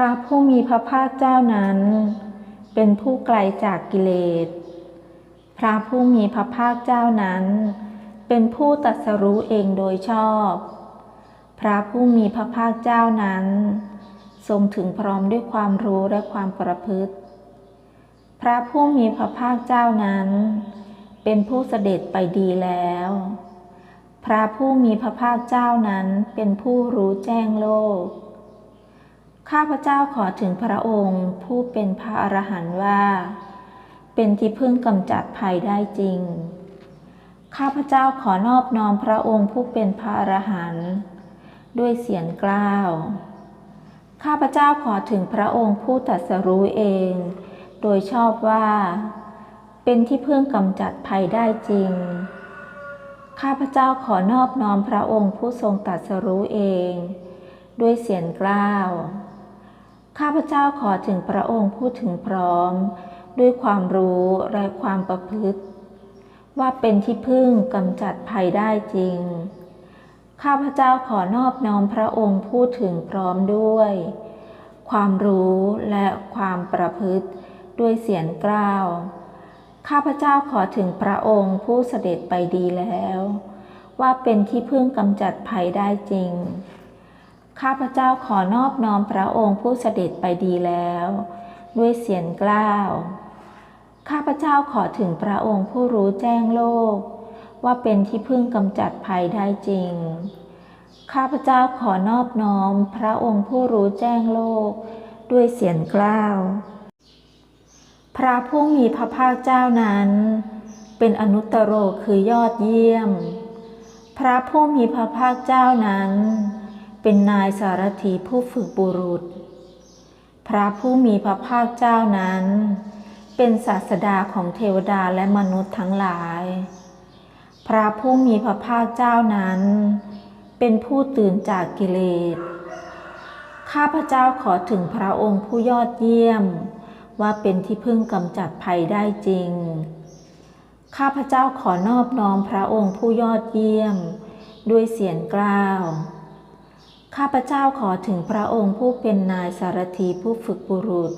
ระผู้มีพระภาคเจ้านั้น เป็นผู้ไกลจากกิเลส พระผู้มีพระภาคเจ้านั้น เป็นผู้ตรัสรู้เองโดยชอบ พระผู้มีพระภาคเจ้านั้น ทรงถึงพร้อมด้วยความรู้และความประพฤติ พระผู้มีพระภาคเจ้านั้น เป็นผู้เสด็จไปดีแล้ว พระผู้มีพระภาคเจ้านั้นเป็นผู้รู้แจ้งโลก ข้าพเจ้าขอถึงพระองค์ ผู้เป็นพระอรหันต์ว่า เป็นที่พึ่งกำจัดภัยได้จริง ข้าพเจ้าขอนอบน้อมพระองค์ผู้เป็นพระอรหันต์ด้วยเสียงกล้าว ข้าพเจ้าขอถึงพระองค์ผู้ตรัสรู้เอง โดยชอบว่า เป็นที่พึ่งกำจัดภัยได้จริง ข้าพเจ้าขอนอบน้อมพระองค์ผู้ทรงตรัสรู้เองด้วยเสียงกล้าว ข้าพเจ้าขอถึงพระองค์ผู้ถึงพร้อม ด้วยความรู้และความประพฤติ ว่าเป็นที่พึ่งกำจัดภัยได้จริง ข้าพเจ้าขอนอบน้อมพระองค์ผู้ถึงพร้อมด้วย ความรู้และความประพฤติด้วยเสียงกล้าว ข้าพเจ้าขอถึงพระองค์ผู้เสด็จไปดีแล้ว ว่าเป็นที่พึ่งกำจัดภัยได้จริง ข้าพเจ้าขอนอบน้อมพระองค์ผู้เสด็จไปดีแล้ว ด้วยเสียงกล้าว ข้าพเจ้าขอถึงพระองค์ผู้รู้แจ้งโลก ว่าเป็นที่พึ่งกำจัดภัยได้จริง ข้าพเจ้าขอนอบน้อมพระองค์ผู้รู้แจ้งโลก ด้วยเสียงกล้าว พระผู้มีพระภาคเจ้านั้น เป็นอนุตตรโรคือยอดเยี่ยม พระผู้มีพระภาคเจ้านั้น เป็นนายสารถีผู้ฝึกบุรุษ พระผู้มีพระภาคเจ้านั้น เป็นศาสดาของเทวดาและมนุษย์ทั้งหลาย พระผู้มีพระภาคเจ้านั้น เป็นผู้ตื่นจากกิเลส ข้าพระเจ้าขอถึงพระองค์ผู้ยอดเยี่ยม ว่าเป็นที่พึ่งกำจัดภัยได้จริง ข้าพระเจ้าขอนอบน้อมพระองค์ผู้ยอดเยี่ยม ด้วยเสียงกล้าว ข้าพเจ้าขอถึงพระองค์ผู้เป็นนายสารถีผู้ฝึกบุรุษ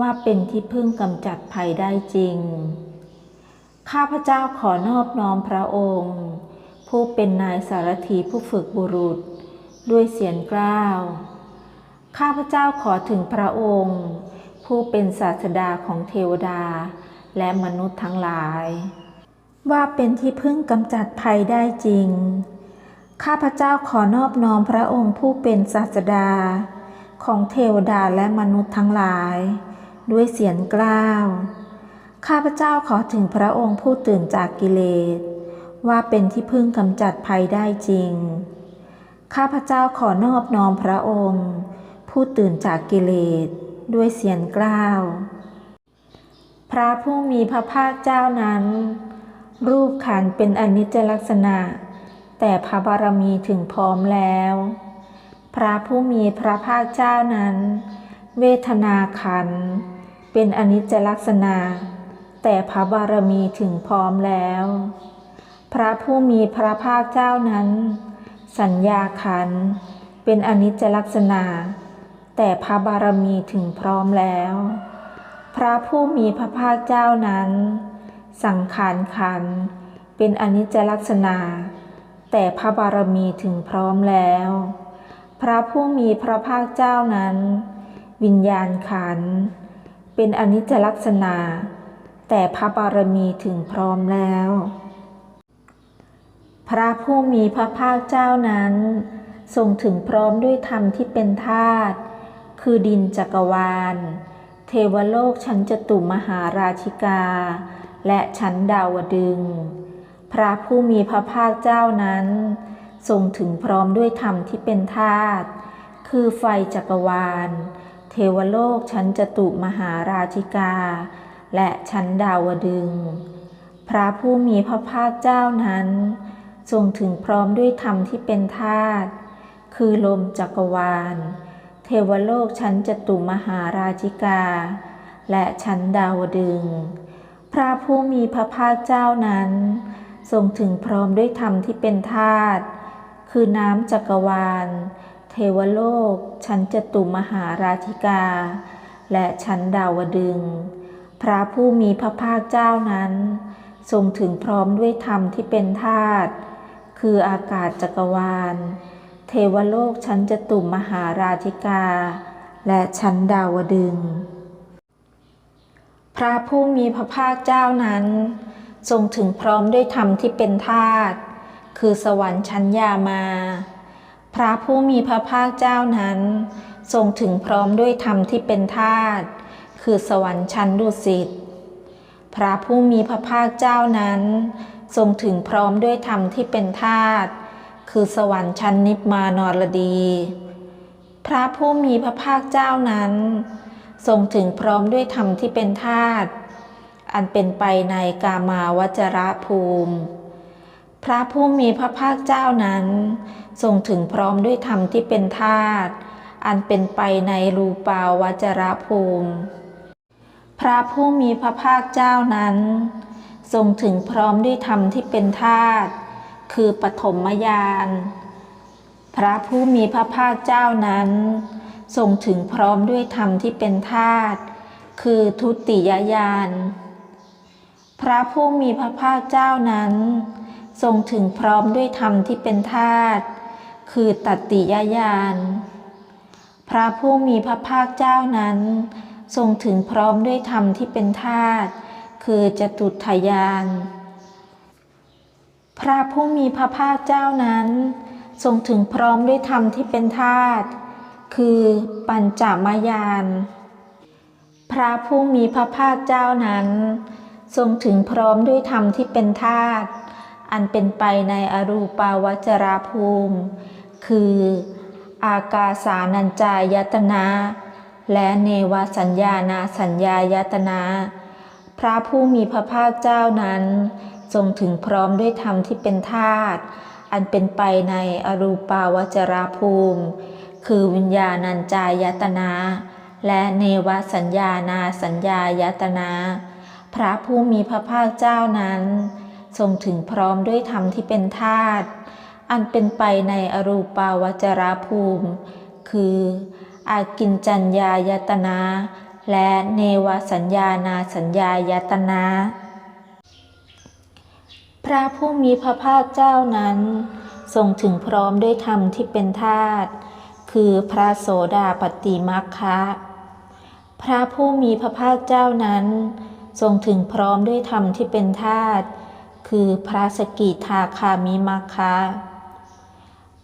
ว่าเป็นที่พึ่งกำจัดภัยได้จริง ข้าพเจ้าขอนอบน้อมพระองค์ ผู้เป็นนายสารถีผู้ฝึกบุรุษ ด้วยเสียงกล้าว ข้าพเจ้าขอถึงพระองค์ ผู้เป็นศาสดาของเทวดา และมนุษย์ทั้งหลาย ว่าเป็นที่พึ่งกำจัดภัยได้จริง ข้าพเจ้าขอนอบน้อมพระองค์ผู้เป็นศาสดา ของเทวดาและมนุษย์ทั้งหลาย ด้วยเสียงกล้าว ข้าพเจ้าขอถึงพระองค์ผู้ตื่นจากกิเลส ว่าเป็นที่พึ่งกำจัดภัยได้จริง ข้าพเจ้าขอนอบน้อมพระองค์ ผู้ตื่นจากกิเลส ด้วยเสียงกล้าว พระผู้มีพระภาคเจ้านั้น รูปขันเป็นอนิจจลักษณะ แต่พระบารมีถึงพร้อมแล้ว พระผู้มีพระภาคเจ้านั้น เวทนาขัน เป็นอนิจจลักษณะ แต่พระบารมีถึงพร้อมแล้ว พระผู้มีพระภาคเจ้านั้น สัญญาขัน เป็นอนิจจลักษณะ แต่พระบารมีถึงพร้อมแล้ว พระผู้มีพระภาคเจ้านั้น สังขารขัน เป็นอนิจจลักษณะ แต่พระบารมีถึงพร้อมแล้ว พระผู้มีพระภาคเจ้านั้น วิญญาณขัน เป็นอนิจจลักษณะ แต่พระบารมีถึงพร้อมแล้ว พระผู้มีพระภาคเจ้านั้น ทรงถึงพร้อมด้วยธรรมที่เป็นธาตุคือดินจักรวาล เทวโลกชั้นจตุมหาราชิกา และชั้นดาวดึงส์ พระผู้มีพระภาคเจ้านั้น ทรงถึงพร้อมด้วยธรรมที่เป็นธาตุคือไฟจักรวาล เทวโลกชั้นจตุมหาราชิกา และชั้นดาวดึง พระผู้มีพระภาคเจ้านั้น ทรงถึงพร้อมด้วยธรรมที่เป็นธาตุคือลมจักรวาล เทวโลกชั้นจตุมหาราชิกา และชั้นดาวดึง พระผู้มีพระภาคเจ้านั้น ทรงถึงพร้อมด้วยธรรมที่เป็นธาตุคือน้ำจักรวาล เทวโลก ชั้นจตุมหาราธิกา และชั้นดาวดึง พระผู้มีพระภาคเจ้านั้น ทรงถึงพร้อมด้วยธรรมที่เป็นธาตุคืออากาศจักรวาล เทวโลกชั้นจตุมหาราธิกา และชั้นดาวดึง พระผู้มีพระภาคเจ้านั้น ทรงถึงพร้อมด้วยธรรมที่เป็นธาตุคือสวรรค์ชั้นยามา พระผู้มีพระภาคเจ้านั้น ทรงถึงพร้อมด้วยธรรมที่เป็นธาตุคือสวรรค์ชั้นดุสิตพระผู้มีพระภาคเจ้านั้น ทรงถึงพร้อมด้วยธรรมที่เป็นธาตุคือสวรรค์ชั้นนิพมานรดี พระผู้มีพระภาคเจ้านั้น ทรงถึงพร้อมด้วยธรรมที่เป็นธาตุ อันเป็นไปในกามาวจระภูมิ พระผู้มีพระภาคเจ้านั้นทรงถึงพร้อมด้วยธรรมที่เป็นธาตุอันเป็นไปในรูปาวจระภูมิ พระผู้มีพระภาคเจ้านั้นทรงถึงพร้อมด้วยธรรมที่เป็นธาตุคือปฐมญาณพระผู้มีพระภาคเจ้านั้นทรงถึงพร้อมด้วยธรรมที่เป็นธาตุคือทุติยญาณ พระผู้มีพระภาคเจ้านั้น ทรงถึงพร้อมด้วยธรรมที่เป็นธาตุคือตติยญาณพระผู้มีพระภาคเจ้านั้น ทรงถึงพร้อมด้วยธรรมที่เป็นธาตุคือจตุทยานพระผู้มีพระภาคเจ้านั้น ทรงถึงพร้อมด้วยธรรมที่เป็นธาตุคือปัญจมายานพระผู้มีพระภาคเจ้านั้น ทรงถึงพร้อมด้วยธรรมที่เป็นธาตุอันเป็นไปในอรูปาวจราภูมิ คือ อากาสานัญจายตนะและเนวสัญญานาสัญญายตนะพระผู้มีพระภาคเจ้านั้น ทรงถึงพร้อมด้วยธรรมที่เป็นธาตุอันเป็นไปในอรูปาวจราภูมิ คือวิญญาณัญจายตนะและเนวสัญญานาสัญญายตนะ พระผู้มีพระภาคเจ้านั้น ทรงถึงพร้อมด้วยธรรมที่เป็นธาตุอันเป็นไปในอรูปาวจรภูมิ คืออากินจัญญายตนะและเนวสัญญานาสัญญายตนะพระผู้มีพระภาคเจ้านั้น ทรงถึงพร้อมด้วยธรรมที่เป็นธาตุคือพระโสดาปฏิมัคคะ พระผู้มีพระภาคเจ้านั้น ทรงถึงพร้อมด้วยธรรมที่เป็นธาตุคือพระสกิทาคามิมัคคะ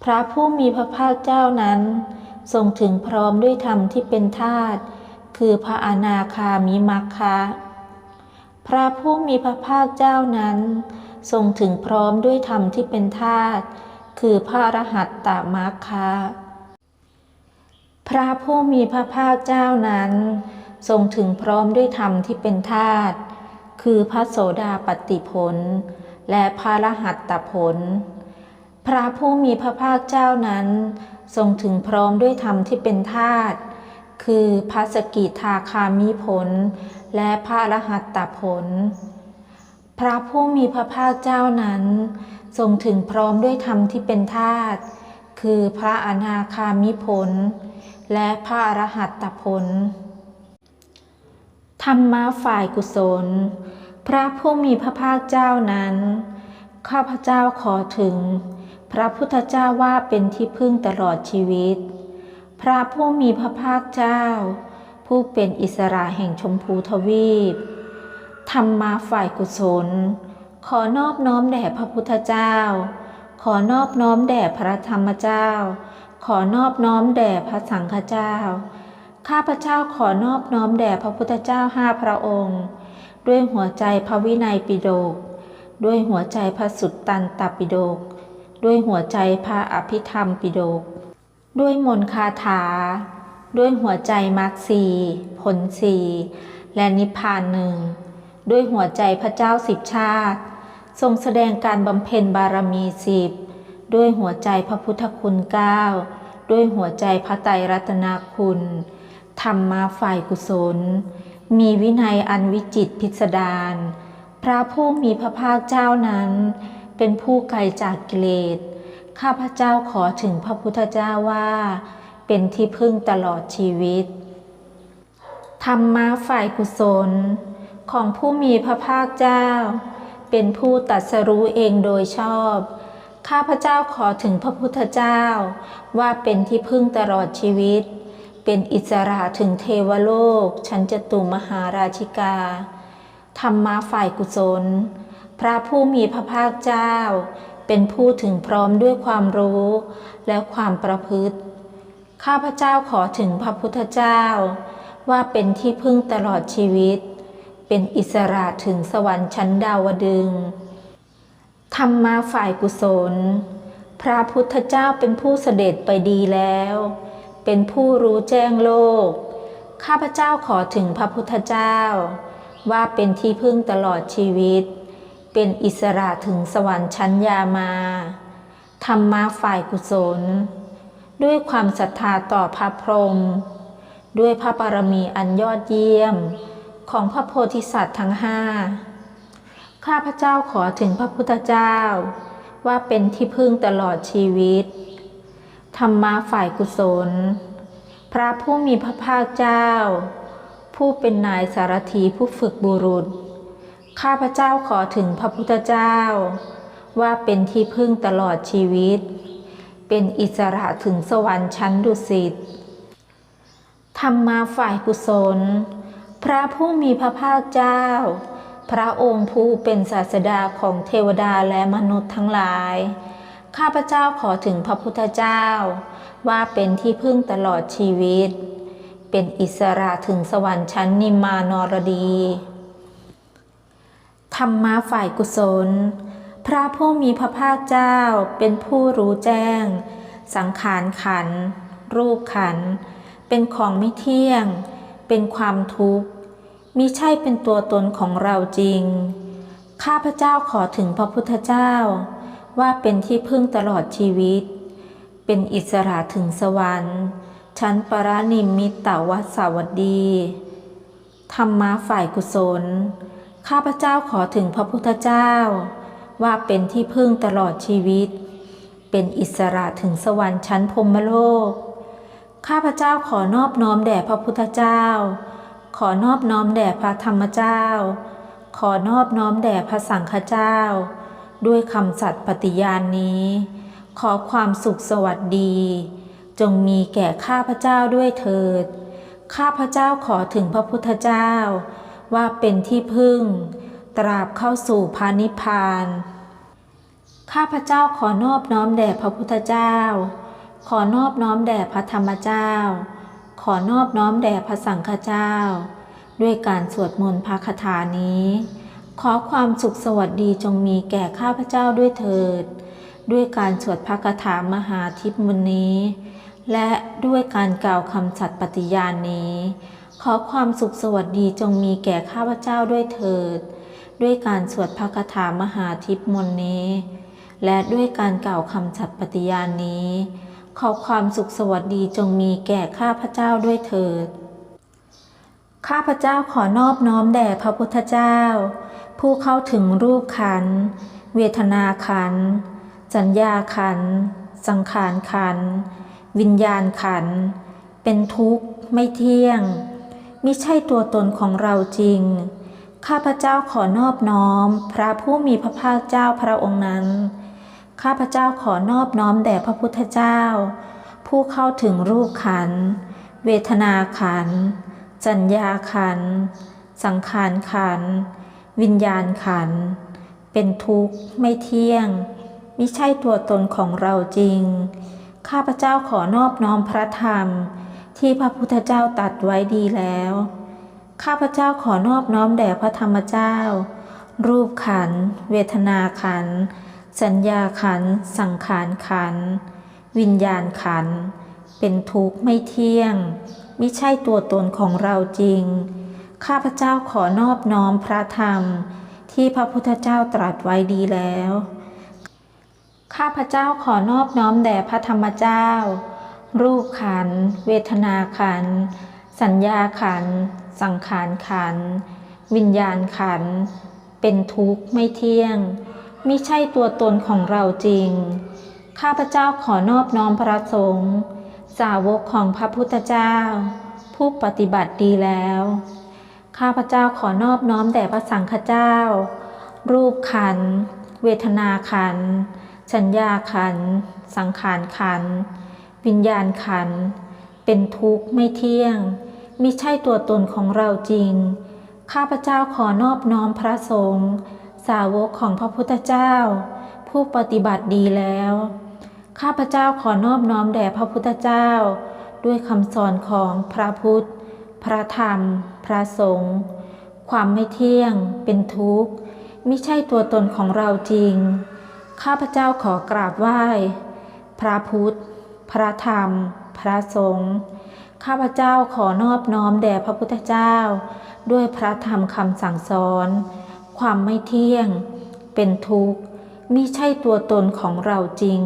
พระผู้มีพระภาคเจ้านั้น ทรงถึงพร้อมด้วยธรรมที่เป็นธาตุคือพระอนาคามิมัคคะพระผู้มีพระภาคเจ้านั้น ทรงถึงพร้อมด้วยธรรมที่เป็นธาตุคือพระรหัตตามัคคะพระผู้มีพระภาคเจ้านั้น ทรงถึงพร้อมด้วยธรรมที่เป็นธาตุคือพระโสดาปฏิผล และพระรหัตตผล พระผู้มีพระภาคเจ้านั้น ทรงถึงพร้อมด้วยธรรมที่เป็นธาตุคือพระสกิทาคามิผล และพระรหัตตผล พระผู้มีพระภาคเจ้านั้น ทรงถึงพร้อมด้วยธรรมที่เป็นธาตุคือพระอนาคามิผล และพระอรหัตตผล ธรรมะฝ่ายกุศล พระผู้มีพระภาคเจ้านั้น ข้าพเจ้าขอถึง พระพุทธเจ้าว่าเป็นที่พึ่งตลอดชีวิต พระผู้มีพระภาคเจ้า ผู้เป็นอิสระแห่งชมพูทวีป ธรรมะฝ่ายกุศล ขอนอบน้อมแด่พระพุทธเจ้า ขอนอบน้อมแด่พระธรรมเจ้า ขอนอบน้อมแด่พระสังฆเจ้า ข้าพเจ้าขอนอบน้อมแด่พระพุทธเจ้าห้าพระองค์ ด้วยหัวใจพระวินัยปิฎกด้วยหัวใจพระสุตตันตปิฎกด้วยหัวใจพระอภิธรรมปิฎกด้วยมนคาถา ด้วยหัวใจมรรคสีผลสีและนิพพานหนึ่ง ด้วยหัวใจพระเจ้าสิบชาติ ทรงแสดงการบำเพ็ญบารมีสิบด้วยหัวใจพระพุทธคุณเก้าด้วยหัวใจพระไตรรัตนคุณ ธรรมาฝ่ายกุศล มีวินัยอันวิจิตพิสดารพระผู้มีพระภาคเจ้านั้น เป็นผู้ไกลจากกิเลสข้าพเจ้าขอถึงพระพุทธเจ้าว่า เป็นที่พึ่งตลอดชีวิต ธรรมะฝ่ายกุศล ของผู้มีพระภาคเจ้า เป็นผู้ตรัสรู้เองโดยชอบ ข้าพเจ้าขอถึงพระพุทธเจ้า ว่าเป็นที่พึ่งตลอดชีวิต เป็นอิสระถึงเทวโลกชั้นจตุมหาราชิกา ธรรมะฝ่ายกุศล พระผู้มีพระภาคเจ้า เป็นผู้ถึงพร้อมด้วยความรู้และความประพฤติ ข้าพเจ้าขอถึงพระพุทธเจ้า ว่าเป็นที่พึ่งตลอดชีวิต เป็นอิสระถึงสวรรค์ชั้นดาวดึงธรรมาฝ่ายกุศล พระพุทธเจ้าเป็นผู้เสด็จไปดีแล้ว เป็นผู้รู้แจ้งโลก ข้าพเจ้าขอถึงพระพุทธเจ้า ว่าเป็นที่พึ่งตลอดชีวิต เป็นอิสระถึงสวรรค์ชั้นยามาธรรมาฝ่ายกุศล ด้วยความศรัทธาต่อพระพรหมด้วยพระบารมีอันยอดเยี่ยมของพระโพธิสัตว์ทั้งห้าข้าพเจ้าขอถึงพระพุทธเจ้า ว่าเป็นที่พึ่งตลอดชีวิต ธรรมาฝ่ายกุศล พระผู้มีพระภาคเจ้า ผู้เป็นนายสารถีผู้ฝึกบุรุษ ข้าพเจ้าขอถึงพระพุทธเจ้า ว่าเป็นที่พึ่งตลอดชีวิต เป็นอิสระถึงสวรรค์ชั้นดุสิตธรรมาฝ่ายกุศล พระผู้มีพระภาคเจ้า พระองค์ผู้เป็นศาสดาของเทวดาและมนุษย์ทั้งหลาย ข้าพเจ้าขอถึงพระพุทธเจ้า ว่าเป็นที่พึ่งตลอดชีวิต เป็นอิสระถึงสวรรค์ชั้นนิมมานรดีธรรมะฝ่ายกุศล พระผู้มีพระภาคเจ้าเป็นผู้รู้แจ้ง สังขารขัน รูปขัน เป็นของไม่เที่ยง เป็นความทุกข์มิใช่เป็นตัวตนของเราจริง ข้าพเจ้าขอถึงพระพุทธเจ้า ว่าเป็นที่พึ่งตลอดชีวิต เป็นอิสระถึงสวรรค์ ชั้นปรานิมิตตวัสวัสดี ธรรมะฝ่ายกุศล ข้าพเจ้าขอถึงพระพุทธเจ้า ว่าเป็นที่พึ่งตลอดชีวิต เป็นอิสระถึงสวรรค์ชั้นพรมโลก ข้าพเจ้าขอนอบน้อมแด่พระพุทธเจ้า ขอนอบน้อมแด่พระธรรมเจ้า ขอนอบน้อมแด่พระสังฆเจ้า ด้วยคำสัตย์ปฏิญาณนี้ ขอความสุขสวัสดี จงมีแก่ข้าพเจ้าด้วยเถิด ข้าพเจ้าขอถึงพระพุทธเจ้า ว่าเป็นที่พึ่ง ตราบเข้าสู่พานิพาน ข้าพเจ้าขอนอบน้อมแด่พระพุทธเจ้า ขอนอบน้อมแด่พระธรรมเจ้า ขอนอบน้อมแด่พระสังฆเจ้า ด้วยการสวดมนต์พระคาถานี้ ขอความสุขสวัสดีจงมีแก่ข้าพเจ้าด้วยเถิด ด้วยการสวดพระคาถามหาทิพมนี้ และด้วยการกล่าวคำสัตย์ปฏิญาณนี้ ขอความสุขสวัสดีจงมีแก่ข้าพเจ้าด้วยเถิด ด้วยการสวดพระคาถามหาทิพมนนี้ และด้วยการกล่าวคำสัตย์ปฏิญาณนี้ ขอความสุขสวัสดีจงมีแก่ข้าพเจ้าด้วยเถิด ข้าพเจ้าขอนอบน้อมแด่พระพุทธเจ้า ผู้เข้าถึงรูปขัน เวทนาขัน สัญญาขัน สังขารขัน วิญญาณขัน เป็นทุกข์ไม่เที่ยงมิใช่ตัวตนของเราจริง ข้าพเจ้าขอนอบน้อม พระผู้มีพระภาคเจ้าพระองค์นั้น ข้าพเจ้าขอนอบน้อมแด่พระพุทธเจ้า ผู้เข้าถึงรูปขัน เวทนาขัน สัญญาขัน สังขารขันธ์ วิญญาณขัน เป็นทุกข์ไม่เที่ยงมิใช่ตัวตนของเราจริง ข้าพเจ้าขอนอบน้อมพระธรรม ที่พระพุทธเจ้าตัดไว้ดีแล้ว ข้าพเจ้าขอนอบน้อมแด่พระธรรมเจ้า รูปขัน เวทนาขัน สัญญาขัน สังขารขัน วิญญาณขัน เป็นทุกข์ไม่เที่ยงมิใช่ตัวตนของเราจริง ข้าพเจ้าขอนอบน้อมพระธรรม ที่พระพุทธเจ้าตรัสไว้ดีแล้ว ข้าพเจ้าขอนอบน้อมแด่พระธรรมเจ้า รูปขัน เวทนาขัน สัญญาขัน สังขารขัน วิญญาณขัน เป็นทุกข์ไม่เที่ยงมิใช่ตัวตนของเราจริง ข้าพเจ้าขอนอบน้อมพระสงฆ์สาวกของพระพุทธเจ้า ผู้ปฏิบัติดีแล้ว ข้าพเจ้าขอนอบน้อมแด่พระสังฆเจ้า รูปขัน เวทนาขัน สัญญาขัน สังขารขัน วิญญาณขัน เป็นทุกข์ไม่เที่ยงมิใช่ตัวตนของเราจริง ข้าพเจ้าขอนอบน้อมพระสงฆ์สาวกของพระพุทธเจ้า ผู้ปฏิบัติดีแล้ว ข้าพเจ้าขอนอบน้อมแด่พระพุทธเจ้า ด้วยคำสอนของพระพุทธ พระธรรม พระสงฆ์ความไม่เที่ยง เป็นทุกข์ไม่ใช่ตัวตนของเราจริง ข้าพเจ้าขอกราบไหว้ พระพุทธ พระธรรม พระสงฆ์ข้าพเจ้าขอนอบน้อมแด่พระพุทธเจ้า ด้วยพระธรรมคำสั่งสอน ความไม่เที่ยง เป็นทุกข์มิใช่ตัวตนของเราจริง